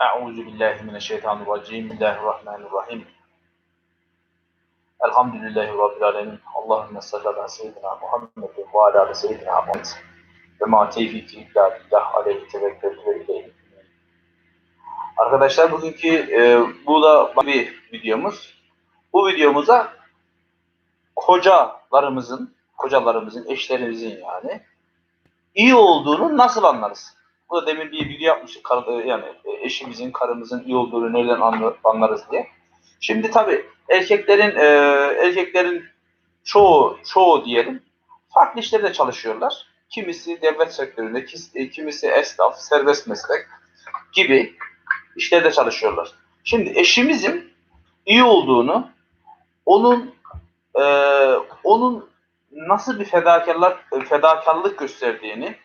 Euzu billahi mineşşeytanirracim. Bismillahirrahmanirrahim. Elhamdülillahi Rabbil alemin. Allahümme salli ala seyyidina Muhammed ve ala seyyidina Muhammed. Ve ma tevfiki illa billah aleyhi tevekkeltu ve ileyhi. Arkadaşlar bugünkü e, bu da bir videomuz. Bu videomuza kocalarımızın, kocalarımızın, eşlerimizin yani iyi olduğunu nasıl anlarız? Da demin bir video yapmıştık. Kar, yani eşimizin, karımızın iyi olduğunu nereden anla- anlarız diye. Şimdi tabii erkeklerin e, erkeklerin çoğu çoğu diyelim farklı işlerde çalışıyorlar. Kimisi devlet sektöründe, e, kimisi esnaf, serbest meslek gibi işlerde çalışıyorlar. Şimdi eşimizin iyi olduğunu, onun e, onun nasıl bir fedakarlık fedakarlık gösterdiğini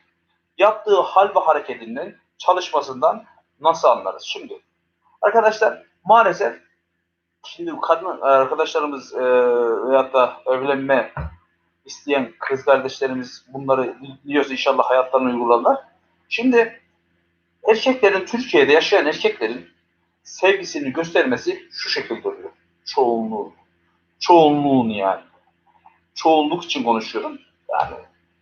yaptığı hal ve hareketinden, çalışmasından nasıl anlarız? Şimdi arkadaşlar maalesef şimdi kadın arkadaşlarımız e, veyahut da evlenme isteyen kız kardeşlerimiz bunları biliyorsa inşallah hayatlarına uygularlar. Şimdi erkeklerin Türkiye'de yaşayan erkeklerin sevgisini göstermesi şu şekilde oluyor. Çoğunluğu. Çoğunluğun yani. Çoğunluk için konuşuyorum. Yani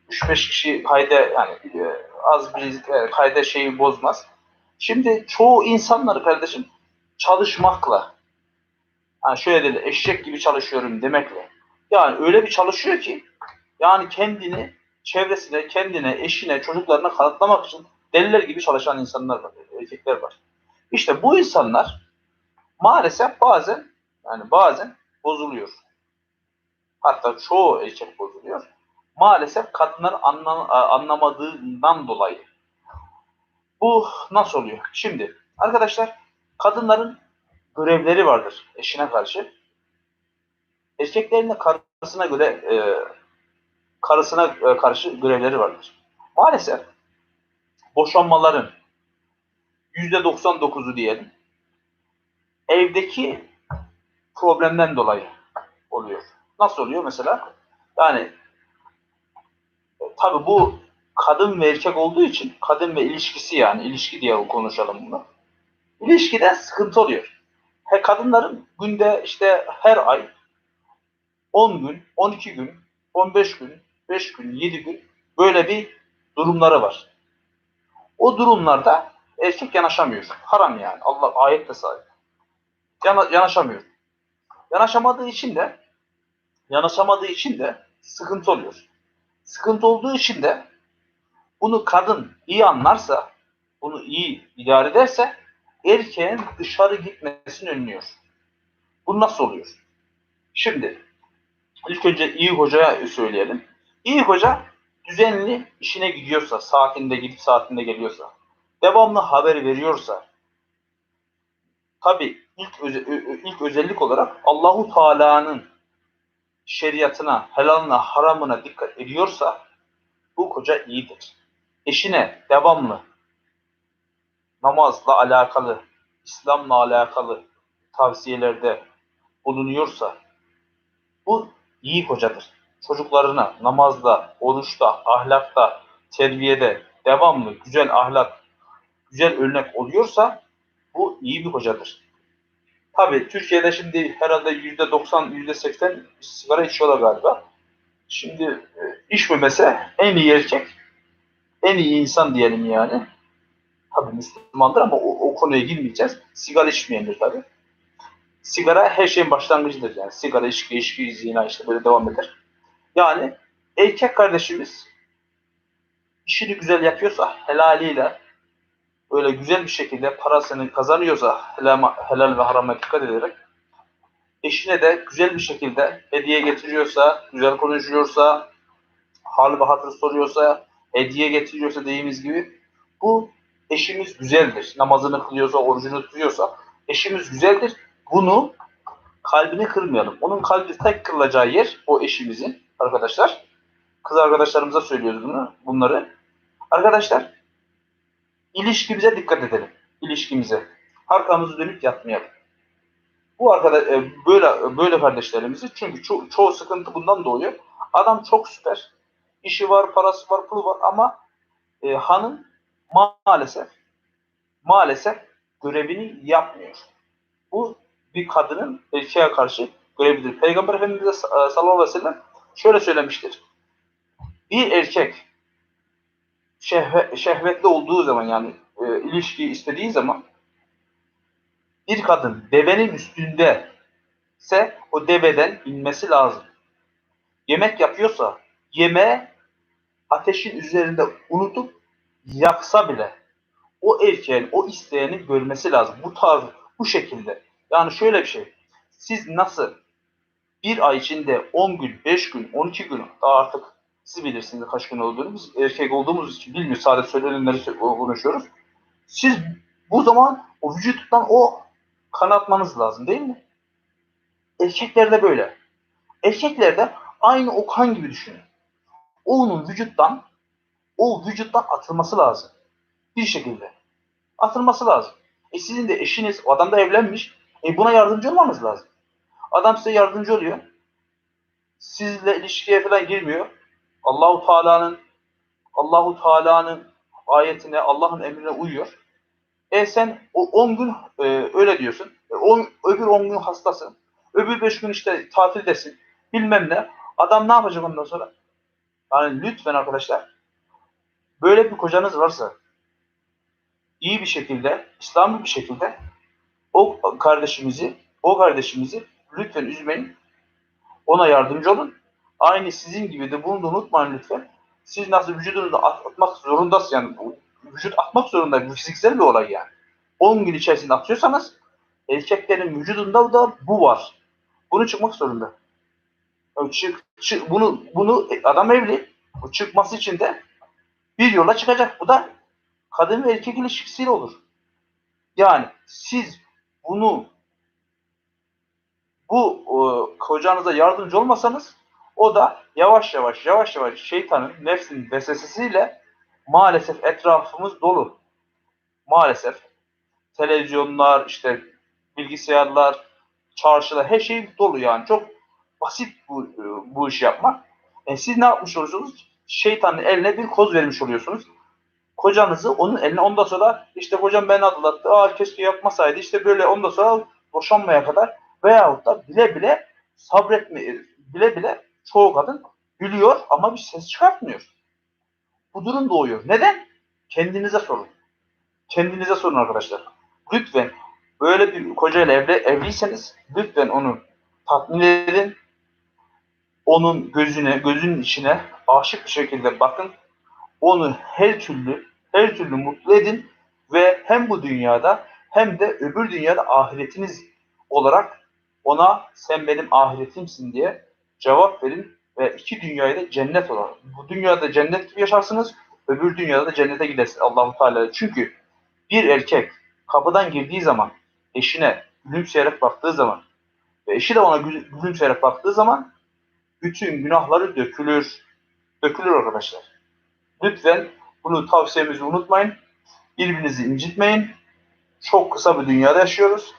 3-5 kişi kayda yani e, az bir e, kayda şeyi bozmaz. Şimdi çoğu insanları kardeşim çalışmakla yani şöyle dedi eşek gibi çalışıyorum demekle yani öyle bir çalışıyor ki yani kendini çevresine, kendine, eşine, çocuklarına kanıtlamak için deliler gibi çalışan insanlar var, erkekler var. İşte bu insanlar maalesef bazen yani bazen bozuluyor. Hatta çoğu erkek bozuluyor. Maalesef kadınlar anlam anlamadığından dolayı. Bu nasıl oluyor? Şimdi arkadaşlar kadınların görevleri vardır eşine karşı. Erkeklerin de karısına göre e, karısına e, karşı görevleri vardır. Maalesef boşanmaların yüzde 99'u diyelim evdeki problemden dolayı oluyor. Nasıl oluyor mesela? Yani tabii bu kadın ve erkek olduğu için kadın ve ilişkisi yani ilişki diye konuşalım bunu. İlişkide sıkıntı oluyor. He, kadınların günde işte her ay 10 gün, 12 gün, 15 gün, 5 gün, 7 gün böyle bir durumları var. O durumlarda erkek yanaşamıyor. Haram yani. Allah ayette sahip. Yana, yanaşamıyor. Yanaşamadığı için de yanaşamadığı için de sıkıntı oluyor. Sıkıntı olduğu için de bunu kadın iyi anlarsa, bunu iyi idare ederse erkeğin dışarı gitmesini önlüyor. Bu nasıl oluyor? Şimdi ilk önce iyi hocaya söyleyelim. İyi hoca düzenli işine gidiyorsa, saatinde gidip saatinde geliyorsa, devamlı haber veriyorsa, tabi ilk, öze, ilk özellik olarak Allahu Teala'nın şeriatına, helalına, haramına dikkat ediyorsa bu koca iyidir. Eşine devamlı namazla alakalı, İslam'la alakalı tavsiyelerde bulunuyorsa bu iyi kocadır. Çocuklarına namazda, oruçta, ahlakta, terbiyede devamlı güzel ahlak, güzel örnek oluyorsa bu iyi bir kocadır. Tabii Türkiye'de şimdi herhalde yüzde 90, yüzde 80 sigara içiyorlar galiba. Şimdi e, içmemese en iyi erkek, en iyi insan diyelim yani. Tabii Müslümandır ama o, o konuya girmeyeceğiz. Sigara içmeyendir tabii. Sigara her şeyin başlangıcıdır yani. Sigara, içki, içki, zina işte böyle devam eder. Yani erkek kardeşimiz işini güzel yapıyorsa helaliyle öyle güzel bir şekilde parasını kazanıyorsa helal, helal ve harama dikkat ederek eşine de güzel bir şekilde hediye getiriyorsa, güzel konuşuyorsa, hal ve hatır soruyorsa, hediye getiriyorsa dediğimiz gibi bu eşimiz güzeldir. Namazını kılıyorsa, orucunu tutuyorsa eşimiz güzeldir. Bunu kalbini kırmayalım. Onun kalbi tek kırılacağı yer o eşimizin arkadaşlar. Kız arkadaşlarımıza söylüyoruz bunu, bunları. Arkadaşlar ilişkimize dikkat edelim. İlişkimize. Arkamızı dönüp yatmayalım. Bu arkadaş böyle böyle kardeşlerimizi çünkü ço- çoğu sıkıntı bundan doğuyor. Adam çok süper. İşi var, parası var, pulu var ama e, hanım maalesef maalesef görevini yapmıyor. Bu bir kadının erkeğe karşı görevidir. Peygamber Efendimiz sallallahu aleyhi ve sellem şöyle söylemiştir. Bir erkek şehve, şehvetli olduğu zaman yani e, ilişkiyi istediği zaman bir kadın devenin üstünde ise o deveden inmesi lazım. Yemek yapıyorsa yemeğe ateşin üzerinde unutup yaksa bile o erkeğin, o isteyeni görmesi lazım. Bu tarz, bu şekilde. Yani şöyle bir şey. Siz nasıl bir ay içinde 10 gün, 5 gün, 12 gün daha artık siz bilirsiniz kaç gün olduğunu. Biz erkek olduğumuz için bilmiyoruz. Sadece söylenenleri konuşuyoruz. Siz bu zaman o vücuttan o kan atmanız lazım değil mi? Erkeklerde böyle. Erkeklerde aynı o kan gibi düşünün. Onun vücuttan o vücuttan atılması lazım. Bir şekilde. Atılması lazım. E sizin de eşiniz, o adam da evlenmiş. E buna yardımcı olmanız lazım. Adam size yardımcı oluyor. Sizle ilişkiye falan girmiyor. Allahu Teala'nın Allahu Teala'nın ayetine, Allah'ın emrine uyuyor. E sen o 10 gün e, öyle diyorsun. E, on, öbür 10 gün hastasın. Öbür 5 gün işte tatildesin. Bilmem ne. Adam ne yapacak ondan sonra? Yani lütfen arkadaşlar böyle bir kocanız varsa iyi bir şekilde, İslamlı bir şekilde o kardeşimizi, o kardeşimizi lütfen üzmeyin. Ona yardımcı olun. Aynı sizin gibi de bunu da unutmayın lütfen. Siz nasıl vücudunuzu atmak zorundasınız yani vücut atmak zorunda. Bu fiziksel bir olay yani. 10 gün içerisinde atıyorsanız erkeklerin vücudunda da bu var. Bunu çıkmak zorunda. Çık, çık, bunu bunu adam evli. Bu çıkması için de bir yola çıkacak. Bu da kadın ve erkek ilişkisiyle olur. Yani siz bunu bu e, kocanıza yardımcı olmasanız o da yavaş yavaş yavaş yavaş şeytanın nefsinin vesvesesiyle maalesef etrafımız dolu. Maalesef televizyonlar, işte bilgisayarlar, çarşılar her şey dolu yani. Çok basit bu, bu işi yapmak. E siz ne yapmış oluyorsunuz? Şeytanın eline bir koz vermiş oluyorsunuz. Kocanızı onun eline ondan sonra işte hocam ben aldattı. Aa keşke yapmasaydı. İşte böyle ondan sonra boşanmaya kadar veyahut da bile bile sabretme bile bile çoğu kadın gülüyor ama bir ses çıkartmıyor. Bu durum doğuyor. Neden? Kendinize sorun. Kendinize sorun arkadaşlar. Lütfen böyle bir kocayla evli, evliyseniz lütfen onu tatmin edin. Onun gözüne, gözünün içine aşık bir şekilde bakın. Onu her türlü, her türlü mutlu edin ve hem bu dünyada hem de öbür dünyada ahiretiniz olarak ona sen benim ahiretimsin diye cevap verin ve iki dünyayı da cennet olarak. Bu dünyada cennet gibi yaşarsınız, öbür dünyada da cennete gidersiniz Allahu Teala. Çünkü bir erkek kapıdan girdiği zaman eşine gülümseyerek baktığı zaman ve eşi de ona gülümseyerek baktığı zaman bütün günahları dökülür. Dökülür arkadaşlar. Lütfen bunu tavsiyemizi unutmayın. Birbirinizi incitmeyin. Çok kısa bir dünyada yaşıyoruz.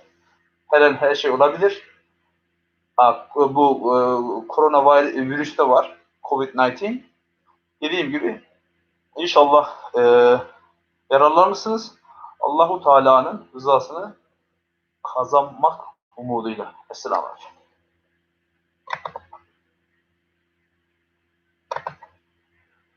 Her an her şey olabilir. Ha, bu e, korona virüs de var. Covid-19. Dediğim gibi inşallah e, yararlanırsınız. Allahu Teala'nın rızasını kazanmak umuduyla. Esselamu Aleyküm.